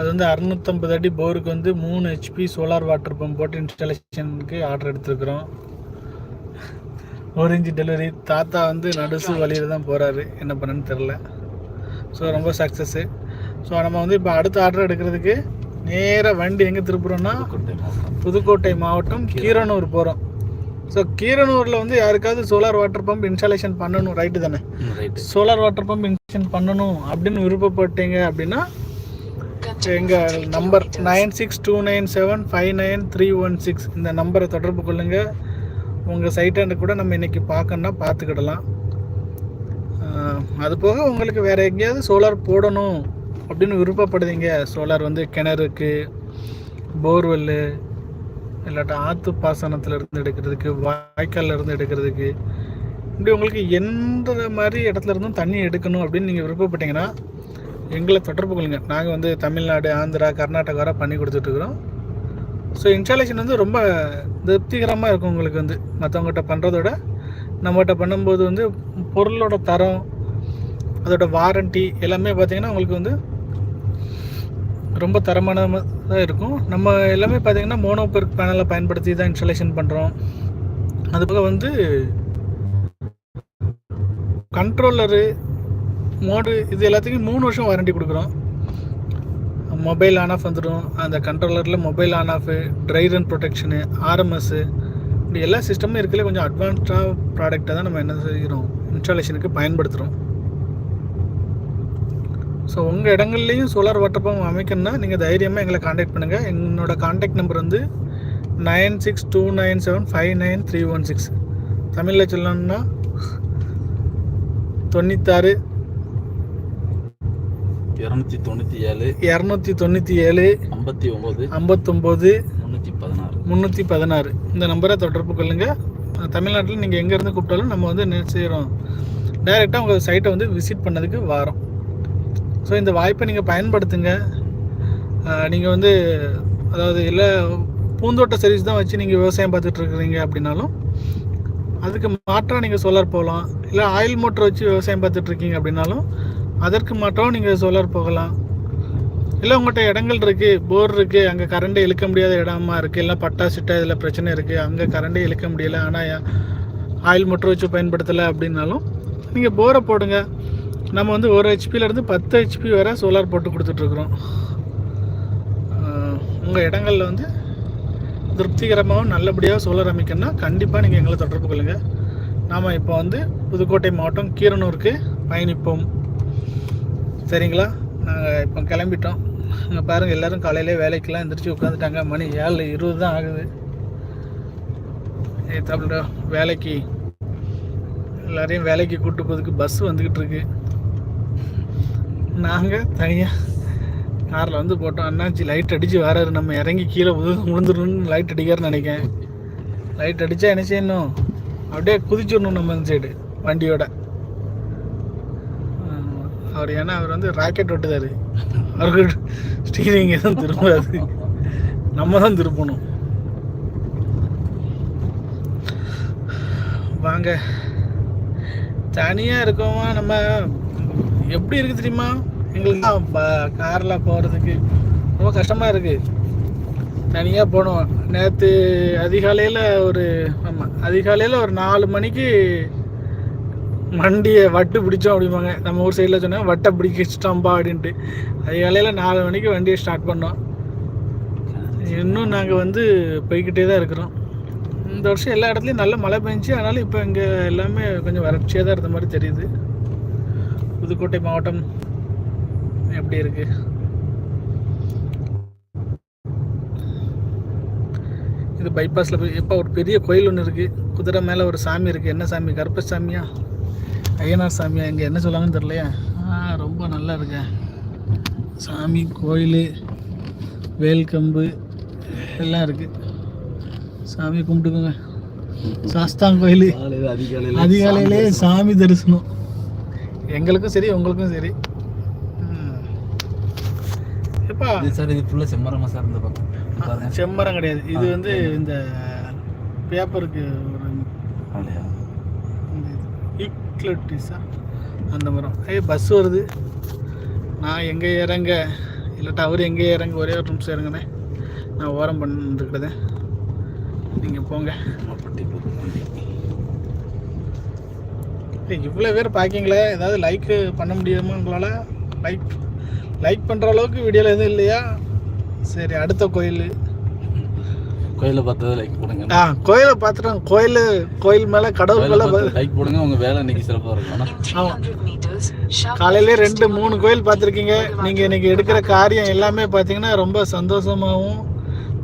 அது வந்து அறுநூத்தம்பது அடி போருக்கு வந்து மூணு ஹெச்பி சோலார் வாட்டர் பம்ப் போட்டு இன்ஸ்டாலேஷனுக்கு ஆர்டர் எடுத்திருக்கிறோம். ஒரு இன்ச்சு டெலிவரி தாத்தா வந்து நடுசு வழியில் தான் போகிறாரு என்ன பண்ணன்னு தெரில ஸோ ரொம்ப சக்ஸஸ்ஸு ஸோ நம்ம வந்து இப்போ அடுத்த ஆர்டர் எடுக்கிறதுக்கு நேராக வண்டி எங்கே திருப்புறோம்னா புதுக்கோட்டை மாவட்டம். கீரனூர். போகிறோம் ஸோ கீரனூரில் வந்து யாருக்காவது சோலார் வாட்டர் பம்ப் இன்ஸ்டாலேஷன் பண்ணணும். ரைட்டு தானே? சோலார் வாட்டர் பம்ப் இன்ஸ்டாலேஷன் பண்ணணும் அப்படின்னு விருப்பப்பட்டீங்க அப்படின்னா எங்கள் number nine six two nine seven five nine three one six இந்த நம்பரை தொடர்பு கொள்ளுங்கள் உங்கள் சைட்டாண்டு கூட நம்ம இன்றைக்கி பார்க்கணுன்னா பார்த்துக்கிடலாம். அது போக உங்களுக்கு வேறு எங்கேயாவது சோலார் போடணும் அப்படின்னு விருப்பப்படுதீங்க. சோலார் வந்து கிணறுக்கு போர்வெல்லு இல்லாட்டா ஆற்று பாசனத்தில் இருந்து எடுக்கிறதுக்கு வாய்க்காலில் இருந்து எடுக்கிறதுக்கு இப்படி உங்களுக்கு எந்த மாதிரி இடத்துல இருந்தும் தண்ணி எடுக்கணும் அப்படின்னு நீங்கள் விருப்பப்பட்டீங்கன்னா எங்களை தொடர்பு கொள்ளுங்க. நாங்கள் வந்து தமிழ்நாடு ஆந்திரா கர்நாடகா வர பண்ணி கொடுத்துட்ருக்குறோம் ஸோ இன்ஸ்டாலேஷன் வந்து ரொம்ப திருப்திகரமாக இருக்கும் உங்களுக்கு வந்து. மற்றவங்ககிட்ட பண்ணுறதோட நம்மகிட்ட பண்ணும்போது வந்து பொருளோட தரம் அதோட வாரண்டி எல்லாமே பார்த்திங்கன்னா உங்களுக்கு வந்து ரொம்ப தரமானதாக இருக்கும். நம்ம எல்லாமே பார்த்திங்கன்னா மோனோபெர்க் பேனலை பயன்படுத்தி தான் இன்ஸ்டாலேஷன் பண்ணுறோம் அது போக வந்து கண்ட்ரோலரு மோட்ரு இது எல்லாத்துக்கும் மூணு வருஷம் வாரண்டி கொடுக்குறோம். மொபைல் ஆன் ஆஃப் வந்துடும் அந்த கண்ட்ரோலரில் mobile on off dry run protection RMS இப்படி எல்லா சிஸ்டமும் இருக்கல கொஞ்சம் அட்வான்ஸ்டாக ப்ராடக்டாக தான் நம்ம என்ன செய்கிறோம் இன்ஸ்டாலேஷனுக்கு பயன்படுத்துகிறோம் ஸோ உங்கள் இடங்கள்லையும் சோலார் வாட்டர் பம்ப் அமைக்கணும்னா நீங்கள் தைரியமாக எங்களை காண்டாக்ட் பண்ணுங்கள் என்னோட காண்டாக்ட் நம்பர் வந்து nine six two nine seven five nine three one six தமிழில் சொல்லணும்னா தொண்ணூத்தாறு இரநூத்தி தொண்ணூற்றி ஏழு இரநூத்தி தொண்ணூற்றி ஏழு ஐம்பத்தி ஒம்பது ஐம்பத்தொம்போது முந்நூற்றி பதினாறு. முந்நூற்றி பதினாறு. இந்த நம்பரை தொடர்பு கொள்ளுங்கள் தமிழ்நாட்டில் நீங்கள் எங்கேருந்து கூப்பிட்டாலும் நம்ம வந்து என்ன செய்கிறோம் டைரெக்டாக உங்கள் சைட்டை வந்து விசிட் பண்ணதுக்கு வாரோம். ஸோ இந்த வாய்ப்பை நீங்கள் பயன்படுத்துங்க. நீங்கள் வந்து அதாவது இல்லை பூந்தோட்ட சர்வீஸ் தான் வச்சு நீங்கள் விவசாயம் பார்த்துட்டு இருக்கிறீங்க அப்படின்னாலும் அதுக்கு மாற்றாக நீங்கள் சோலார் போகலாம். இல்லை ஆயில் மோட்டர் வச்சு விவசாயம் பார்த்துட்டு இருக்கீங்க அப்படின்னாலும் அதற்கு மாற்றம் நீங்கள் சோலார் போகலாம். இல்லை உங்கள்கிட்ட இடங்கள் இருக்குது போர் இருக்குது அங்கே கரண்ட்டை இழுக்க முடியாத இடமா இருக்குது இல்லை பட்டா சிட்டா இதில் பிரச்சனை இருக்குது அங்கே கரண்ட்டே இழுக்க முடியல ஆனால் ஆயில் மோட்டர் வச்சு பயன்படுத்தலை அப்படின்னாலும் நீங்கள் போரை போடுங்க. நம்ம வந்து ஒரு ஹெச்பியிலேருந்து பத்து ஹெச்பி வரை சோலார் போட்டு கொடுத்துட்ருக்குறோம் உங்கள் இடங்களில் வந்து திருப்திகரமாகவும் நல்லபடியாக சோலார் அமைக்கணும்னா கண்டிப்பாக நீங்கள் எங்களை தொடர்பு கொள்ளுங்கள் நாம் இப்போ வந்து புதுக்கோட்டை மாவட்டம் கீரனூருக்கு பயணிப்போம். சரிங்களா? நாங்கள் இப்போ கிளம்பிட்டோம். இங்கே பாருங்கள் எல்லோரும் காலையிலே வேலைக்கெல்லாம் எந்திரிச்சு உட்காந்துட்டாங்க மணி ஏழு இருபது தான் ஆகுது. ஏத்தாப்புல வேலைக்கு எல்லாரையும் வேலைக்கு கூப்பிட்டு போகிறதுக்கு பஸ் வந்துக்கிட்டு இருக்கு. நாங்கள் தனியாக காரில் வந்து போட்டோம். அண்ணாச்சி லைட் அடித்து வராரு. நம்ம இறங்கி கீழே உது விழுந்துடணும்னு லைட் அடிக்காருன்னு நினைக்கேன் லைட் அடித்தா என்ன செய்யணும்? அப்படியே குதிச்சிடணும் நம்ம இந்த சைடு வண்டியோட. அவர் ஏன்னா அவர் வந்து ராக்கெட் ஓட்டுதாரு. அவருக்கு ஸ்டீரிங் எதுவும் திரும்பாது. நம்ம தான் திருப்பணும் வாங்க. தனியாக இருக்கோமா? நம்ம எப்படி இருக்குது தெரியுமா? எங்களுக்கு தான் காரில் போகிறதுக்கு ரொம்ப கஷ்டமாக இருக்குது தனியாக போனோம். நேற்று அதிகாலையில் ஒரு ஆமாம் அதிகாலையில் ஒரு நாலு மணிக்கு வண்டியை வட்டு பிடிச்சோம் அப்படிம்பாங்க. நம்ம ஊர் சைடில் சொன்னால் வட்டை பிடிச்சிட்டோம்பா அப்படின்ட்டு. அதிகாலையில் நாலு மணிக்கு வண்டியை ஸ்டார்ட் பண்ணோம். இன்னும் நாங்கள் வந்து போய்கிட்டே தான் இருக்கிறோம். இந்த வருஷம் எல்லா இடத்துலையும் நல்ல மழை பெஞ்சிச்சு. அதனால இப்போ இங்கே எல்லாமே கொஞ்சம் வறட்சியாக தான் இருந்த மாதிரி தெரியுது. புதுக்கோட்டை மாவட்டம் எப்படி இருக்குது இது பைபாஸில் போய் இப்போ ஒரு பெரிய கோயில் ஒன்று இருக்குது குதிரை மேலே ஒரு சாமி இருக்குது என்ன சாமி? கருப்பசாமியா? ஐயனார் சாமியா இங்கே என்ன சொல்லுவாங்கன்னு தெரியலையா? ஆ ரொம்ப நல்லா இருக்கு. சாமி கோயில் வேல்கம்பு எல்லாம் இருக்குது சாமி கும்பிட்டுக்கோங்க. சாஸ்தாங் கோயில். காலையில் அதிகாலையில் அதிகாலையிலே சாமி தரிசனம். எங்களுக்கும் சரி உங்களுக்கும் சரி. எப்பா? சார் இது ஃபுல்லாக செம்மரமா சார் இந்த பக்கம். செம்மரம் கிடையாது. இது வந்து இந்த பேப்பருக்கு ஒரு அப்படியா ஈக்லட்டிஸா அந்த மரம். ஏ பஸ் வருது. நான் எங்கே இறங்க? இல்லாட்டா அவர் எங்கே இறங்க? ஒரே ஒரு நிமிஷம் இறங்குனே நான் ஓரம் பண்ணிருக்கிறதேன் நீங்கள் போங்க. இவ்வளோ பேர் பார்க்கிங்களே ஏதாவது லைக்கு பண்ண முடியுமா உங்களால்? லைக் லைக் பண்ணுற அளவுக்கு வீடியோவில் எதுவும் இல்லையா? சரி அடுத்த கோயில். கோயிலை பார்த்தது லைக் போடுங்க. ஆ கோயிலை பார்த்துட்டோம் கோயில் கோயில் மேலே கடவுள் மேலே லைக் போடுங்க உங்க வேலை இன்னைக்கு சிறப்பாக இருக்கும். ஆமாம் காலையிலே ரெண்டு மூணு கோயில் பார்த்துருக்கீங்க. நீங்கள் இன்னைக்கு எடுக்கிற காரியம் எல்லாமே பார்த்தீங்கன்னா ரொம்ப சந்தோஷமாகவும்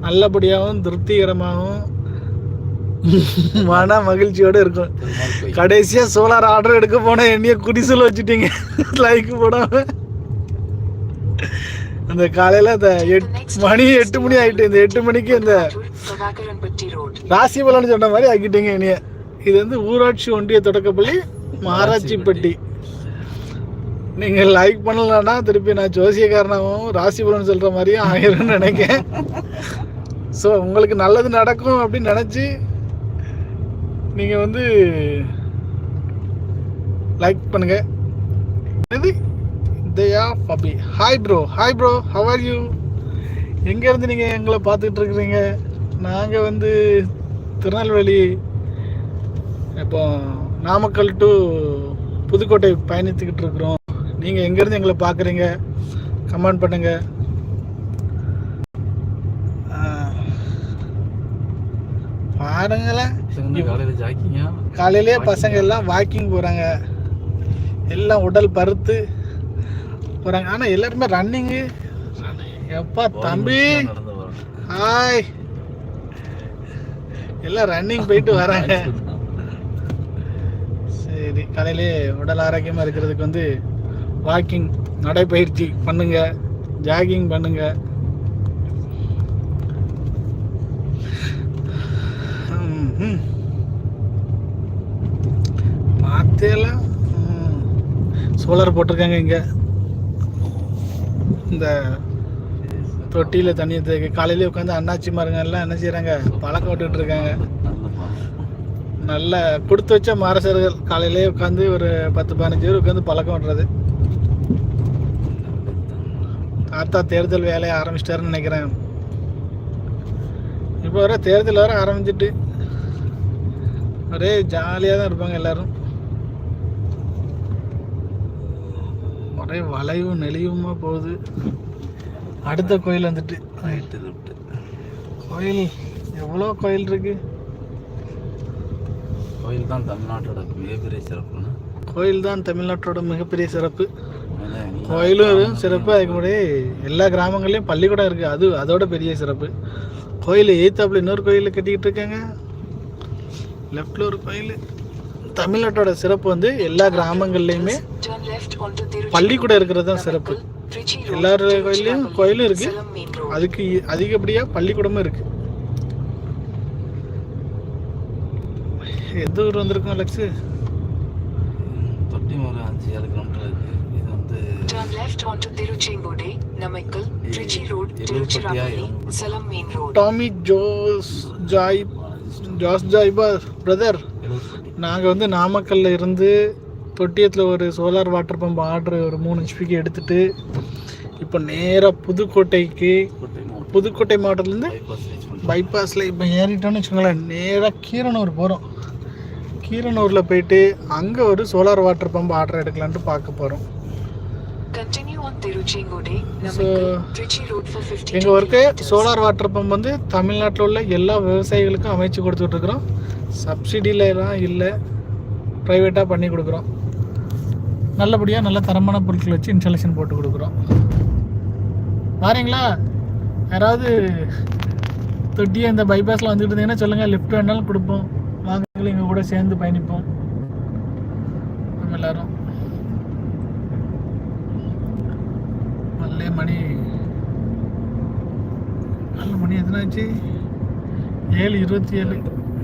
நல்லபடியாகவும் திருப்திகரமாகவும் மன மகிழ்ச்சியோடு இருக்கும். கடைசியாக சோலார் ஆர்டர் எடுக்க போன என்னைய குடிசல் வச்சுட்டீங்க. லைக் போடாம. அந்த காலையில் அந்த எட் மணி எட்டு மணி ஆயிட்டு இந்த எட்டு மணிக்கு இந்த ராசிபலன் சொன்ன மாதிரி ஆக்கிட்டீங்க என்னைய இது வந்து ஊராட்சி ஒன்றிய தொடக்கப்பள்ளி மாராட்சிப்பட்டி நீங்கள் லைக் பண்ணலன்னா திருப்பி நான் ஜோசியக்காரனாகவும் ராசிபலன் சொல்கிற மாதிரியும் ஆயிரும்னு நினைக்கிறேன். ஸோ உங்களுக்கு நல்லது நடக்கும் அப்படின்னு நினச்சி நீங்கள் வந்து லைக் பண்ணுங்க. இது தயா பபி. Hi bro hi bro how are you எங்கேருந்து நீங்கள் எங்களை பார்த்துட்டு இருக்கிறீங்க? நாங்கள் வந்து திருநெல்வேலி இப்போ நாமக்கல் டு புதுக்கோட்டை பயணித்துக்கிட்டு இருக்கிறோம். நீங்கள் எங்கேருந்து எங்களை பார்க்குறீங்க? கமெண்ட் பண்ணுங்க. ஆ, பாருங்களேன். காலையிலேயே பசங்க எல்லாம் வாக்கிங் போகிறாங்க எல்லாம் உடல் பருத்து போகிறாங்க ஆனால் எல்லாருமே ரன்னிங்கு எப்பா தம்பி? ஹாய் எல்லாம் ரன்னிங் போயிட்டு வராங்க. சரி காலையிலே உடல் ஆரோக்கியமாக இருக்கிறதுக்கு வந்து வாக்கிங் நடைப்பயிற்சி பண்ணுங்க ஜாகிங் பண்ணுங்க. பார்த்தேலாம் சோலார் போட்டிருக்காங்க இங்கே. இந்த தொட்டியில் தண்ணி தேக்க காலையிலே உட்காந்து அண்ணாச்சி மரங்கள்லாம் என்ன செய்கிறாங்க பழக்கம் விட்டுட்டு இருக்காங்க. நல்ல கொடுத்து வச்ச மாரசர்கள் காலையிலே உட்காந்து ஒரு பத்து பதினஞ்சு பேர் உட்காந்து பழக்கம் விடுறது தாத்தா தேர்தல் வேலையை ஆரம்பிச்சிட்டாருன்னு நினைக்கிறேன். இப்போ வர தேர்தல் வர ஆரம்பிச்சிட்டு. ஒரே ஜாலியாக தான் இருப்பாங்க எல்லாரும். ஒரே வளைவும் நெளிவுமா போகுது. அடுத்த கோயில் வந்துட்டு. ரைட்டு லெஃப்ட் கோயில் எவ்வளோ கோயில் இருக்கு? கோயில் தான் தமிழ்நாட்டோட மிகப்பெரிய சிறப்புன்னு. கோயில் தான் தமிழ்நாட்டோட மிகப்பெரிய சிறப்பு. கோயிலும் சிறப்பு அதுக்கு முன்னாடி எல்லா கிராமங்கள்லையும் பள்ளிக்கூடம் இருக்குது அது அதோட பெரிய சிறப்பு. கோயில் எய்த்தாப்புல இன்னொரு கோயில் கட்டிக்கிட்டு இருக்காங்க. லெஃப்டில் ஒரு கோயில். தமிழ்நாட்டோட சிறப்பு வந்து எல்லா கிராமங்கள்லையுமே பள்ளிக்கூடம் இருக்கிறது தான் சிறப்பு. எல்லார் கோயிலையும் கோயிலும் இருக்கு. அதுக்கு அதிகப்படியாக பள்ளிக்கூடமும் இருக்கு. எந்த ஊர் வந்திருக்கோம் அலெக்ஸு? தொட்டி ஒரு அஞ்சு ஏழு கிலோமீட்டர் இருக்கு. இது வந்து Turn left onto Tiruchirappalli, Salam Main Road. டாமி ஜோஸ் ஜாய் ஜாஸ் ஜாய்பா பிரதர் நாங்கள் வந்து நாமக்கல்ல இருந்து தொட்டியத்தில் ஒரு சோலார் வாட்டர் பம்ப் ஆர்டர் ஒரு மூணு ஹெச்பிக்கு எடுத்துட்டு இப்போ நேராக புதுக்கோட்டைக்கு புதுக்கோட்டை மாவட்டத்துலேருந்து பைபாஸில் இப்போ ஏறிட்டோம்னு வச்சுக்கோங்களேன் நேராக கீரனூர் போகிறோம் கீரனூரில் போயிட்டு அங்கே ஒரு சோலார் வாட்டர் பம்ப் ஆர்டர் எடுக்கலான்ட்டு பார்க்க போகிறோம் Continue on Tiruchengode, Namakkal, Trichy Road for 52 எங்கள் ஒர்க்கு. சோலார் வாட்டர் பம்ப் வந்து தமிழ்நாட்டில் உள்ள எல்லா விவசாயிகளுக்கும் அமைச்சு கொடுத்துட்ருக்குறோம் சப்சிடியிலலாம் இல்லை. ப்ரைவேட்டாக பண்ணி கொடுக்குறோம். நல்லபடியாக நல்ல தரமான பொருட்கள் வச்சு இன்ஸ்டாலேஷன் போட்டு கொடுக்குறோம். வாரீங்களா? யாராவது தொட்டியை இந்த பைபாஸில் வந்துட்டு இருந்தீங்கன்னா சொல்லுங்கள் லிஃப்ட் வேணாலும் கொடுப்போம். வாங்க எங்கள் கூட சேர்ந்து பயணிப்போம். நம்ம எல்லாரும். நல்ல மணி நல்ல மணி எதுனாச்சு ஏழு இருபத்தி ஏழு.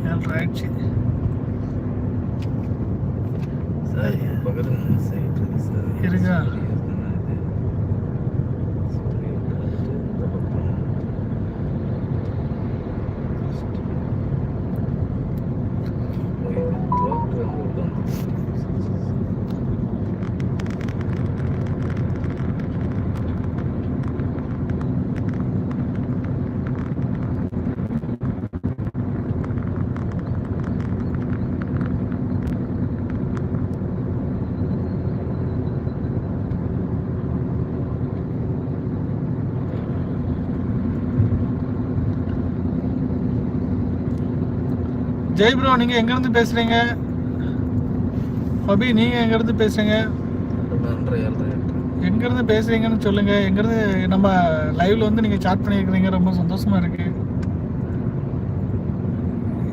ஏழரை ஆயிடுச்சு சார் இருக்கா? ஜெய் ப்ரோ நீங்கள் எங்கேருந்து பேசுகிறீங்க அபி நீங்கள் எங்கேருந்து பேசுகிறீங்க எங்கேருந்து பேசுகிறீங்கன்னு சொல்லுங்கள் எங்கேருந்து நம்ம லைவில் வந்து நீங்கள் சாட் பண்ணியிருக்கிறீங்க. ரொம்ப சந்தோஷமாக இருக்குது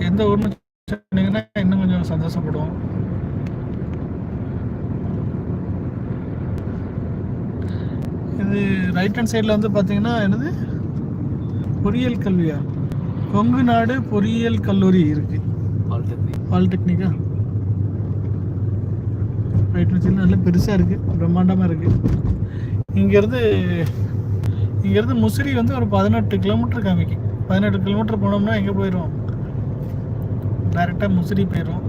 எந்த ஊர்னு சொன்னீங்கன்னா இன்னும் கொஞ்சம் சந்தோஷப்படுவோம் இது ரைட் ஹேண்ட் சைடில் வந்து பார்த்தீங்கன்னா என்னது? பொறியியல் கல்வியா? கொங்கு நாடு பொறியியல் கல்லூரி இருக்குது பாலிடெக்னிக். பாலிடெக்னிக்கா? ரைட் ஹேண்ட் நல்ல நல்லா பெருசாக இருக்குது பிரம்மாண்டமாக இருக்குது இங்கேருந்து இங்கேருந்து முசிறி வந்து ஒரு பதினெட்டு கிலோமீட்டர் காமிக்கும் பதினெட்டு கிலோமீட்டர் போனோம்னா எங்கே போயிடும் டைரெக்டாக முசிறி போயிடும்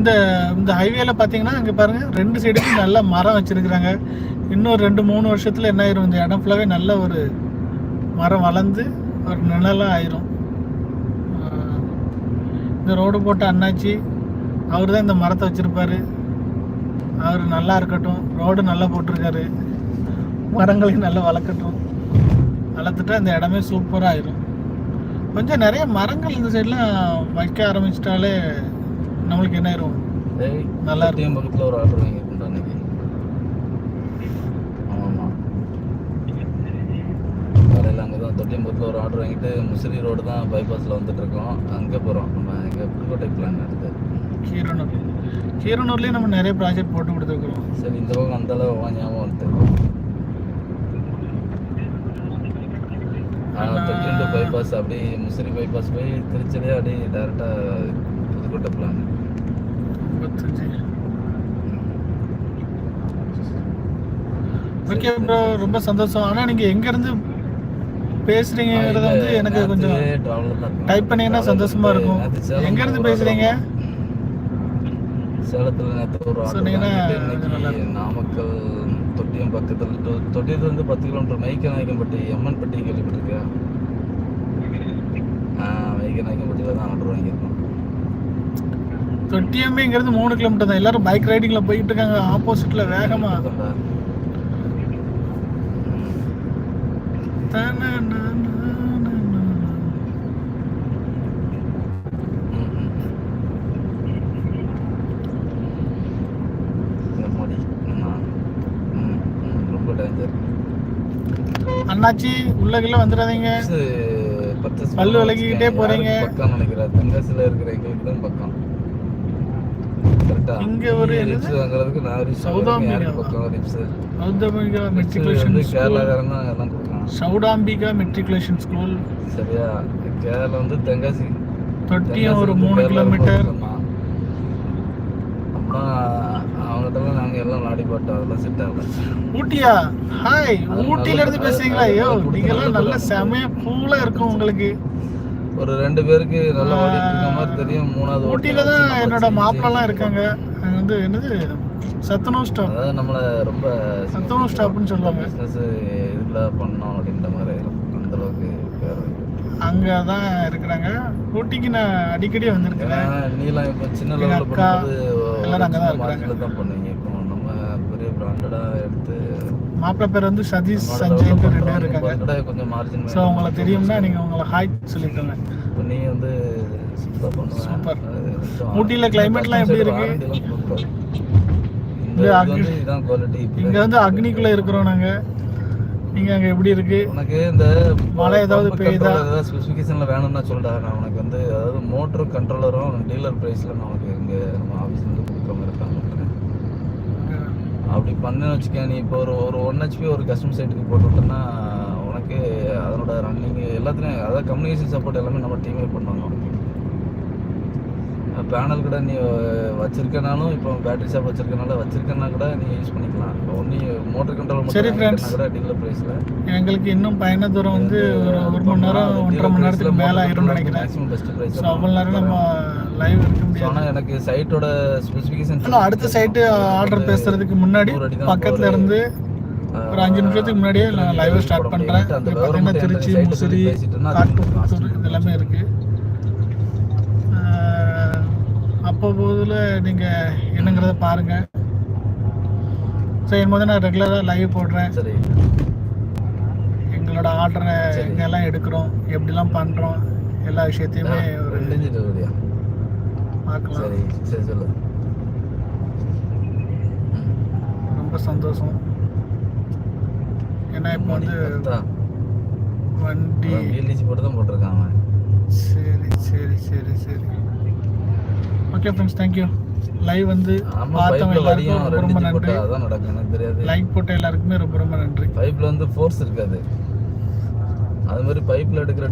இந்த இந்த ஹைவேல பார்த்தீங்கன்னா அங்கே பாருங்க ரெண்டு சைடுக்கும் நல்ல மரம் வச்சிருக்கிறாங்க. இன்னும் ரெண்டு மூணு வருஷத்தில் என்ன ஆயிரும் இந்த இடம் ஃபுல்லாகவே நல்ல ஒரு மரம் வளர்ந்து ஒரு நிழலாக ஆயிரும். இந்த ரோடு போட்ட அண்ணாச்சி அவர் தான் இந்த மரத்தை வச்சிருப்பாரு. அவர் நல்லா இருக்கட்டும் ரோடு நல்லா போட்டிருக்காரு. மரங்களையும் நல்லா வளர்க்கட்டும். வளர்த்துட்டா இந்த இடமே சூப்பராக ஆயிரும். கொஞ்சம் நிறைய மரங்கள் இந்த சைட்லாம் வைக்க ஆரம்பிச்சிட்டாலே நம்மளுக்கு என்ன ஆயிரும்? நல்லா தொட்டியம் பக்கத்தில் ஒரு ஆர்டர் வாங்கியிருக்கேன்டா அன்னைக்கு. ஆமாம் காலையில் அங்கே தான் தொட்டியம் பக்கத்தில் ஒரு ஆர்டர் வாங்கிட்டு முசிறி ரோடு தான் பைபாஸில் வந்துட்டு இருக்கோம். அங்கே போகிறோம் நம்ம இங்கே புதுக்கோட்டை பிளான் இருக்குது கீரனூர். கீரனூர்லேயே நம்ம நிறைய ப்ராஜெக்ட் போட்டு கொடுத்துருக்குறோம் சரி இந்த பக்கம் அந்த அளவு ஞாபகம் வந்துட்டு தொட்டியம் டு பைபாஸ் அப்படியே முசிறி பைபாஸ் போய் திருச்சிலே அப்படியே டேரெக்டாக புதுக்கோட்டை பிளான் ஓகே ப்ரோ ரொம்ப சந்தோஷம். ஆனால் நீங்கள் எங்கேருந்து பேசுகிறீங்கிறத வந்து எனக்கு கொஞ்சம் டைப் பண்ணீங்கன்னா சந்தோஷமா இருக்கும். எங்கேருந்து பேசுகிறீங்க சேலத்துல நேற்று ஒரு ஆட்டோ சொன்னீங்கன்னா நாமக்கல் தொட்டியம் பக்கத்தில் தொ- தொட்டியத்துல இருந்து பத்து கிலோமீட்டர் மைக்கநாயக்கம்பட்டி எம்என் பட்டி கேள்விப்பட்டிருக்கியா ஆ மைக்கநாயக்கம்பட்டியில் தான் ஆர்டர் வாங்கியிருக்கோம் தொட்டியமே இங்கேருந்து மூணு கிலோமீட்டர் தான். எல்லாரும் பைக் ரைடிங்கில் போயிட்டு இருக்காங்க. ஆப்போசிட்டில் வேகமாக அண்ணாச்சி உள்ள கீழே வந்துடாதீங்க. பத்து பல்லு விளக்கிக்கிட்டே போறீங்க. பக்கம் நினைக்கிறேன் தென்காசியில் இருக்கிற எங்களுக்கு தான் பக்கம். கரெக்டா. இங்க ஒரு நான் சௌதாம்பிகா. பக்கம் ரிப்ஸ் சௌதாம்பிகா மெட்ரிகுலேஷன் கேரளாக்காரன் தான் எல்லாம் சௌடாம்பிகா மெட்ரிகுலேஷன் ஸ்கூல். சரியா? கேரளா வந்து தென்காசி. தொட்டியம் ஒரு மூணு கிலோமீட்டர். அப்புறம் அவங்ககிட்டலாம் நாங்கள் எல்லாம் நாடி போட்டோம். அதெல்லாம் செட் ஆகல. ஊட்டியா? ஹாய் ஊட்டில இருந்து பேசுறீங்களா? ஐயோ நல்ல நீங்கெல்லாம் நல்ல. செமையா கூலா இருக்கும் உங்களுக்கு. ஒரு ரெண்டு பேருக்கு நல்லா ஓடிட்டு மாதிரி தெரியும். மூணாவது ஊட்டியில தான் என்னோட மாப்பிள்ளலாம் இருக்காங்க. அங்க வந்து என்னது? சத்துணவு ஸ்டாப். அதாவது நம்மளை ரொம்ப சத்துணவு ஸ்டாப்னு சொல்லுவாங்க. பிஸ்னஸ் இதுல பண்ணோம் அப்படின்ற மாதிரி அந்த அளவுக்கு பேர். அங்க தான் இருக்கிறாங்க. ஊட்டிக்கு நான் அடிக்கடி வந்திருக்கிறேன். நீலாம் இப்போ சின்ன லெவலில் பண்ணும்போது எல்லாரும். மார்க்கெட்டில் தான் பண்ணுவீங்க. இப்போ நம்ம பெரிய பிராண்டடாக எடுத்து மாப்பிள்ளை பேர் வந்து சதீஷ் level ரெண்டு பேர். இருக்காங்க. கொஞ்சம் மார்ஜின் ஸோ உங்களை தெரியும்னா நீங்க உங்களை ஹாய் சொல்லிக்கோங்க. நீ வந்து கொஞ்சம் ஊட்டியில எல்லாம் எப்படி இருக்கு? இங்க வந்து அக்னிக்குள்ள இருக்கிறோம் நாங்க. நீங்க அங்க எப்படி இருக்கு? உனக்கு இந்த மழை ஏதாவது பெய்யுதா? ஏதாவது ஸ்பெசிஃபிகேஷன்ல வேணும்னா சொல்லிட்டா நான் உனக்கு வந்து அதாவது மோட்டர் கண்ட்ரோலரும் டீலர் பிரைஸ்ல நான் உனக்கு இங்க நம்ம ஆஃபீஸ்ல இருந்து கொடுக்காம இருக்காங்க. அப்படி பண்ணுன்னு வச்சுக்க நீ இப்போ ஒரு ஒரு ஒன் ஹெச்பி ஒரு கஸ்டமர் சைட்டுக்கு போட்டுவிட்டோன்னா உனக்கு அதனோட ரன்னிங் எல்லாத்துலேயும் அதாவது கம்யூனிகேஷன் சப்போர்ட் எல்லாமே நம்ம டீமே பண்ணுவாங்க. பேனல் கூட நீ வச்சிருக்கனாலும் இப்போ பேட்டரி ஷாப் வச்சிருக்கனால வச்சிருக்கனா கூட நீ யூஸ் பண்ணிக்கலாம். இப்போ ஒன்லி மோட்டர் கண்ட்ரோல் சரி, friends. கூட டீலர் ப்ரைஸில் எங்களுக்கு இன்னும் பயண தூரம் வந்து ஒரு ஒரு மணி நேரம் ஒன்றரை மணி நேரத்துக்கு மேல ஆயிரும்னு நினைக்கிறேன். மேக்ஸிமம் பெஸ்ட் ப்ரைஸ் ஸோ அவ்வளோ நேரம் நம்ம லைவ் இருக்க முடியாது. ஆனால் எனக்கு சைட்டோட ஸ்பெசிஃபிகேஷன் அடுத்த சைட்டு ஆர்டர் பேசுறதுக்கு முன்னாடி பக்கத்துல இருந்து ஒரு அஞ்சு நிமிஷத்துக்கு முன்னாடியே நான் லைவ் ஸ்டார்ட் பண்றேன். திருச்சி முசிறி எல்லாமே இருக்கு. அப்போ போதில் நீங்க என்னங்கிறத பாருங்க. ஸோ என் போது நான் ரெகுலராக லைவ் போடுறேன். சரி. எங்களோட ஆர்டரை. எங்கெல்லாம் எடுக்கிறோம். எப்படிலாம் பண்ணுறோம் எல்லா விஷயத்தையுமே ஒரு பார்க்கலாம். சரி சரி சொல்லு. ரொம்ப சந்தோஷம். ஏன்னா இப்போ வந்து வண்டி போட்டு தான் போட்டிருக்கான் அவன். சரி சரி சரி சரி. ஓகே ஃப்ரெண்ட்ஸ் தேங்க்யூ லைவ் வந்து பார்த்தவங்க எல்லாருக்கும் ரொம்ப நன்றி. அதான் நடக்கும் எனக்கு தெரியாது. லைக் போட்ட எல்லாருக்குமே ரொம்ப ரொம்ப நன்றி. பைப்ல வந்து ஃபோர்ஸ் இருக்காது. அது மாதிரி பைப்ல எடுக்கிற